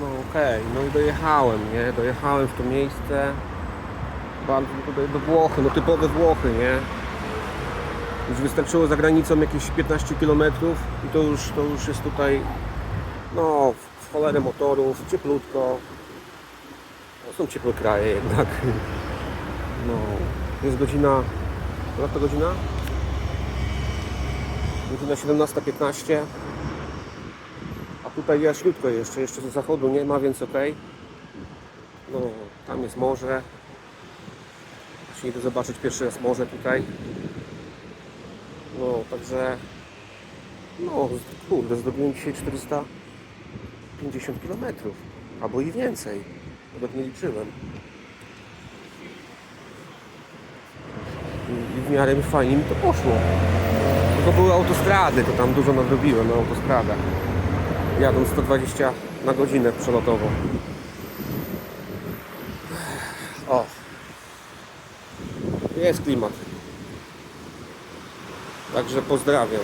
No okej, no i dojechałem, nie? Dojechałem w to miejsce. Bardzo tutaj do Włochy, no typowe Włochy, nie? Już wystarczyło za granicą jakieś 15 km i to już, to już jest tutaj no w cholerę motorów, cieplutko. To są ciepłe kraje jednak. No, jest godzina, która to godzina? Godzina 17.15 a tutaj jaśniutko jeszcze, jeszcze z zachodu nie ma, więc ok. No, tam jest morze. Właśnie idę zobaczyć pierwszy raz morze tutaj. No, także no, kurde, zrobiłem dzisiaj 450 km, albo i więcej. Nawet nie liczyłem. I w miarę fajnie mi to poszło. To były autostrady, to tam dużo nadrobiłem na autostradach jadąc 120 na godzinę przelotowo. O! Jest klimat. Także pozdrawiam.